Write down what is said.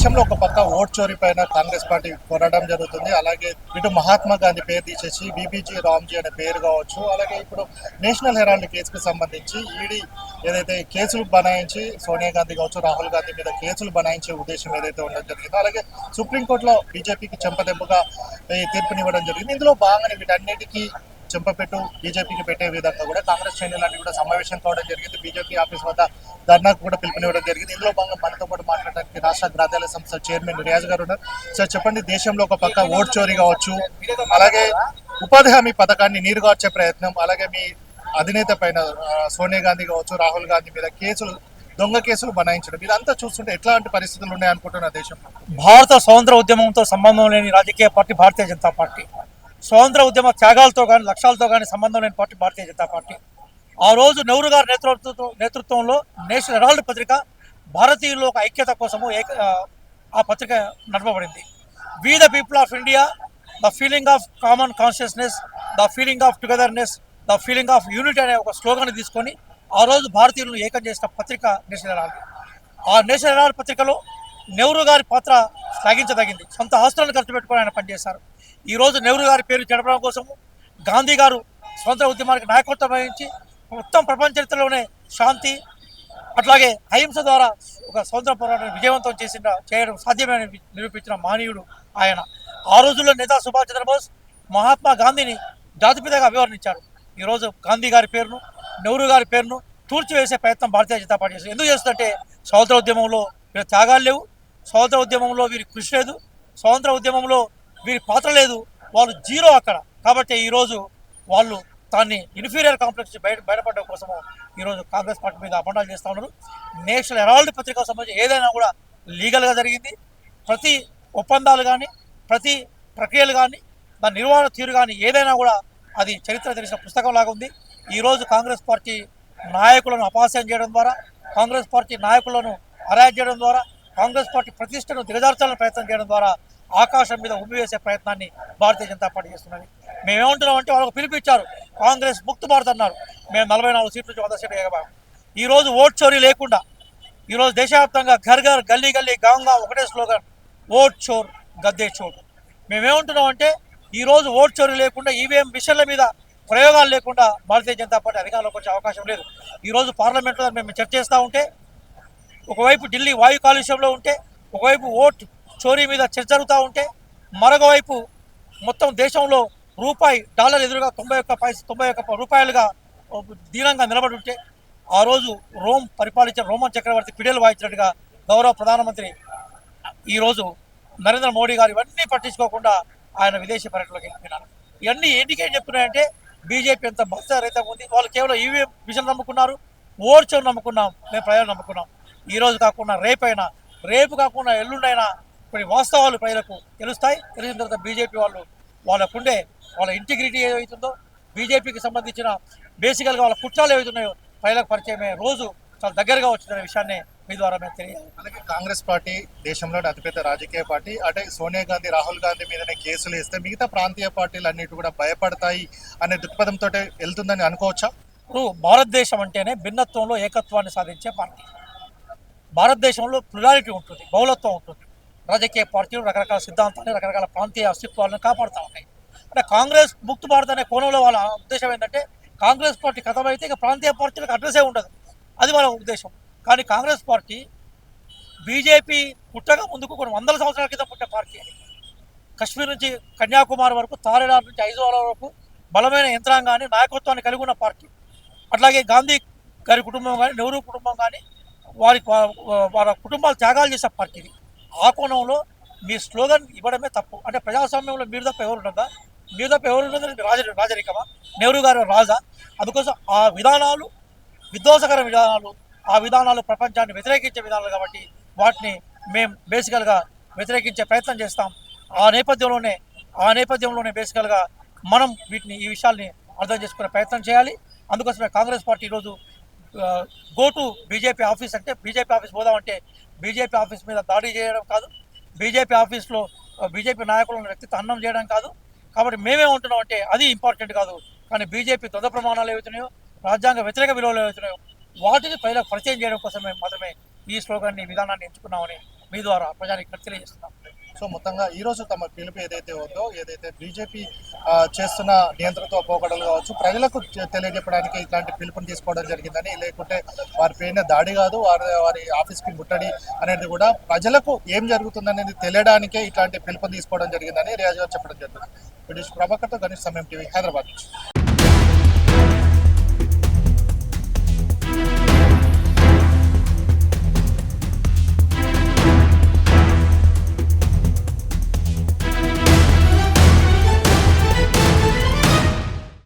దేశంలో ఒక పక్క ఓట్ చోరీ పైన కాంగ్రెస్ పార్టీ పోరాటం జరుగుతుంది. అలాగే ఇటు మహాత్మా గాంధీ పేరు తీసేసి బీబీజీ రామ్జీ అనే పేరు కావచ్చు. అలాగే ఇప్పుడు నేషనల్ హెరాల్డ్ కేసుకు సంబంధించి ఈడీ ఏదైతే కేసులు బనాయించి సోనియా గాంధీ కావచ్చు రాహుల్ గాంధీ మీద కేసులు బనాయించే ఉద్దేశం ఏదైతే ఉండడం జరిగిందో అలాగే సుప్రీంకోర్టులో బీజేపీకి చెంపదెబ్బగా ఈ తీర్పునివ్వడం జరిగింది. ఇందులో భాగంగా వీటన్నిటికీ చెంపపెట్టు బీజేపీకి పెట్టే విధంగా కూడా కాంగ్రెస్ శ్రేణులన్నీ కూడా సమావేశం కావడం జరిగింది. బీజేపీ ఆఫీస్ వద్ద ధర్నాకు కూడా పిలుపునివ్వడం జరిగింది. ఇందులో భాగంగా మనతో పాటు రాష్ట్ర గ్రంథాలయ సంస్థ చైర్మన్ రియాజ్ గారు ఉన్నారు. సార్ చెప్పండి దేశంలో ఒక పక్క ఓట్ చోరీ కావచ్చు అలాగే ఉపాధి హామీ పథకాన్ని నీరుగార్చే ప్రయత్నం అలాగే మీ అధినేత పైన సోనియా గాంధీ కావచ్చు రాహుల్ గాంధీ మీద కేసులు దొంగ కేసులు బనాయించడం ఇదంతా చూస్తుంటే ఎట్లాంటి పరిస్థితులు ఉన్నాయి అనుకుంటున్నా దేశంలో? భారత స్వాతంత్ర ఉద్యమంతో సంబంధం లేని రాజకీయ పార్టీ భారతీయ జనతా పార్టీ. స్వాతంత్ర ఉద్యమ త్యాగాలతో కానీ లక్ష్యాలతో కానీ సంబంధం లేని పార్టీ భారతీయ జనతా పార్టీ. ఆ రోజు నెహ్రూ గారి నేతృత్వ నేతృత్వంలో నేషనల్ హెరాల్డ్ పత్రిక భారతీయుల ఒక ఐక్యత కోసము ఏక ఆ, పత్రిక నడపబడింది. We the people of India the feeling of common consciousness the feeling of togetherness the feeling of unity అనే ఒక స్లోగన్ తీసుకొని ఆ రోజు భారతీయులను ఏకం చేసిన పత్రిక నేషనల్ హెరాల్డ్ ఆ నేషనల్ హెరాల్డ్ పత్రికలో నెహ్రూ గారి పాత్ర శ్లాఘించదగింది సొంత ఆస్తులను ఖర్చు పెట్టుకొని ఆయన పనిచేశారు. ఈ రోజు నెహ్రూ గారి పేరు చెడపడం కోసము గాంధీ గారు స్వతంత్ర ఉద్యమానికి నాయకత్వం వహించి మొత్తం ప్రపంచ చరిత్రలోనే శాంతి అట్లాగే అహింస ద్వారా ఒక స్వతంత్ర పోరాటాన్ని విజయవంతం చేసిన చేయడం సాధ్యమని నిరూపించిన మానీయుడు ఆయన. ఆ రోజుల్లో నేతా సుభాష్ చంద్రబోస్ మహాత్మా గాంధీని జాతిపితగా అభివర్ణించారు ఈరోజు గాంధీ గారి పేరును నెహ్రూ గారి పేరును తూర్చివేసే ప్రయత్నం భారతీయ జనతా పార్టీ చేస్తుంది. ఎందుకు చేస్తుందంటే స్వాతంత్ర ఉద్యమంలో వీరి త్యాగాలు లేవు స్వాతంత్ర ఉద్యమంలో వీరి కృషి లేదు స్వాతంత్ర ఉద్యమంలో వీరి పాత్ర లేదు వాళ్ళు జీరో అక్కడ. కాబట్టి ఈరోజు వాళ్ళు దాన్ని ఇన్ఫీరియర్ కాంప్లెక్స్ బయట బయటపడడం కోసము ఈరోజు కాంగ్రెస్ పార్టీ మీద అపండాలు చేస్తూ ఉన్నారు. నేషనల్ హెరాల్డ్ పత్రికకు సంబంధించి ఏదైనా కూడా లీగల్గా జరిగింది. ప్రతి ఒప్పందాలు కానీ ప్రతి ప్రక్రియలు కానీ దాని నిర్వహణ తీరు కానీ ఏదైనా కూడా అది చరిత్ర తెలిసిన పుస్తకం లాగా ఉంది. ఈరోజు కాంగ్రెస్ పార్టీ నాయకులను అపహాస్యం చేయడం ద్వారా కాంగ్రెస్ పార్టీ నాయకులను అరాజ్ చేయడం ద్వారా కాంగ్రెస్ పార్టీ ప్రతిష్టను దిగజార్చాలని ప్రయత్నం చేయడం ద్వారా ఆకాశం మీద ఉమ్మివేసే ప్రయత్నాన్ని భారతీయ జనతా పార్టీ చేస్తున్నది. మేమేమంటున్నాం అంటే వాళ్ళకు పిలిపించారు. కాంగ్రెస్ ముక్తి భారత్ అన్నారు. మేము నలభై నాలుగు సీట్ల నుంచి వంద సీట్లు ఎగబాం ఈరోజు ఓట్ చోరీ లేకుండా ఈరోజు దేశవ్యాప్తంగా ఘర్ ఘర్ గల్లీ గల్లీ గాంగా ఒకటే స్లోగన్ ఓట్ చోర్ గద్దే చోర్ మేమేమంటున్నాం అంటే ఈరోజు ఓట్ చోరీ లేకుండా ఈవీఎం మిషన్ల మీద ప్రయోగాలు లేకుండా భారతీయ జనతా పార్టీ అధికారంలోకి వచ్చే అవకాశం లేదు. ఈరోజు పార్లమెంట్లో మేము చర్చ చేస్తూ ఉంటే ఒకవైపు ఢిల్లీ వాయు కాలుష్యంలో ఉంటే ఒకవైపు ఓట్ చోరీ మీద చర్చ జరుగుతూ ఉంటే మరొక వైపు మొత్తం దేశంలో రూపాయి డాలర్ ఎదురుగా తొంభై ఒక్క పైస తొంభై ఒక్క రూపాయలుగా దీనంగా నిలబడి ఉంటే ఆ రోజు రోమ్ పరిపాలించిన రోమన్ చక్రవర్తి పిడేలు వాయించినట్టుగా గౌరవ ప్రధానమంత్రి ఈరోజు నరేంద్ర మోడీ గారు ఇవన్నీ పట్టించుకోకుండా ఆయన విదేశీ పర్యటనలోకి వెళ్ళిపోయినారు. ఇవన్నీ ఇండికేట్ ఏం చెప్తున్నాయంటే బీజేపీ ఎంత రహితంగా ఉంది. వాళ్ళు కేవలం ఈవీఎం మిషన్ నమ్ముకున్నారు ఓడ్చోని నమ్ముకున్నాం మేము ప్రజలు నమ్ముకున్నాం. ఈ రోజు కాకుండా రేపైనా రేపు కాకుండా ఎల్లుండైనా కొన్ని వాస్తవాలు ప్రజలకు తెలుస్తాయి. తెలిసిన తర్వాత బీజేపీ వాళ్ళు వాళ్ళకుండే వాళ్ళ ఇంటిగ్రిటీ ఏదైతుందో బీజేపీకి సంబంధించిన బేసికల్గా వాళ్ళ కుట్రాలు ఏవైతున్నాయో ప్రజలకు పరిచయమే రోజు చాలా దగ్గరగా వచ్చిన విషయాన్ని మీ ద్వారా మేము తెలియాలి అలాగే కాంగ్రెస్ పార్టీ దేశంలోని అతిపెద్ద రాజకీయ పార్టీ. అంటే సోనియా గాంధీ రాహుల్ గాంధీ మీదనే కేసులు వేస్తే మిగతా ప్రాంతీయ పార్టీలు అన్నిటి కూడా భయపడతాయి అనే దృక్పథంతో వెళ్తుందని అనుకోవచ్చా? ఇప్పుడు భారతదేశం అంటేనే భిన్నత్వంలో ఏకత్వాన్ని సాధించే పార్టీ. భారతదేశంలో ప్లురాలిటీ ఉంటుంది బహుళత్వం ఉంటుంది. రాజకీయ పార్టీలు రకరకాల సిద్ధాంతాలు రకరకాల ప్రాంతీయ అస్తిత్వాలను కాపాడుతూ ఉన్నాయి. అంటే కాంగ్రెస్ ముక్త భారత్ అనే కోణంలో వాళ్ళ ఉద్దేశం ఏంటంటే కాంగ్రెస్ పార్టీ కథమైతే ఇక ప్రాంతీయ పార్టీలకు అడ్రస్సే ఉండదు. అది వాళ్ళ ఉద్దేశం. కానీ కాంగ్రెస్ పార్టీ బీజేపీ పుట్టగా ముందుకు కొన్ని వందల సంవత్సరాల క్రితం పుట్టే పార్టీ అది. కశ్మీర్ నుంచి కన్యాకుమారి వరకు తారేడార్ నుంచి ఐజోల వరకు బలమైన యంత్రాంగాన్ని నాయకత్వాన్ని కలిగి ఉన్న పార్టీ. అట్లాగే గాంధీ గారి కుటుంబం కానీ నెహ్రూ కుటుంబం కానీ వారి వారి కుటుంబాలు త్యాగాలు చేసే పార్టీ ఆ కోణంలో మీ స్లోగన్ ఇవ్వడమే తప్పు. అంటే ప్రజాస్వామ్యంలో మీరు తప్ప ఎవరు ఉండదా మీరు తప్ప ఎవరు ఉండదు రాజ రాజరికమా? నెహ్రూ గారు రాజా. అందుకోసం ఆ విధానాలు విధ్వంసకర విధానాలు ఆ విధానాలు ప్రపంచాన్ని వ్యతిరేకించే విధానాలు కాబట్టి వాటిని మేము బేసికల్గా వ్యతిరేకించే ప్రయత్నం చేస్తాం. ఆ నేపథ్యంలోనే ఆ నేపథ్యంలోనే బేసికల్గా మనం వీటిని ఈ విషయాల్ని అర్థం చేసుకునే ప్రయత్నం చేయాలి. అందుకోసమే కాంగ్రెస్ పార్టీ ఈరోజు గో టు బీజేపీ ఆఫీస్ అంటే బీజేపీ ఆఫీస్ పోదామంటే బీజేపీ ఆఫీస్ మీద దాడి చేయడం కాదు. బీజేపీ ఆఫీస్లో బీజేపీ నాయకులను వ్యక్తిత్వ అన్నం చేయడం కాదు. కాబట్టి మేమే ఉంటున్నాం అంటే అది ఇంపార్టెంట్ కాదు. కానీ బీజేపీ దొంగ ప్రమాణాలు ఏవైతున్నాయో రాజ్యాంగ వ్యతిరేక విలువలు ఏవైతున్నాయో వాటిని ప్రజలకు పరిచయం చేయడం కోసమే మాత్రమే ఈ స్లోగాన్ని విధానాన్ని ఎంచుకున్నామని మీ ద్వారా ప్రజానికి తెలియజేస్తున్నాం. సో మొత్తంగా ఈరోజు తమ పిలుపు ఏదైతే ఉందో ఏదైతే బీజేపీ చేస్తున్న నియంత్రణతో పోకడలు కావచ్చు ప్రజలకు తెలియజెప్పడానికి ఇట్లాంటి పిలుపుని తీసుకోవడం జరిగిందని లేకుంటే వారి పైన దాడి కాదు వారి వారి ఆఫీస్కి ముట్టడి అనేది కూడా ప్రజలకు ఏం జరుగుతుందనేది తెలియడానికే ఇట్లాంటి పిలుపుని తీసుకోవడం జరిగిందని రియాజ్ గారు చెప్పడం జరిగింది బ్రిటిష్ ప్రభాకర్తో గణేష్ సమయం టీవీ హైదరాబాద్ నుంచి.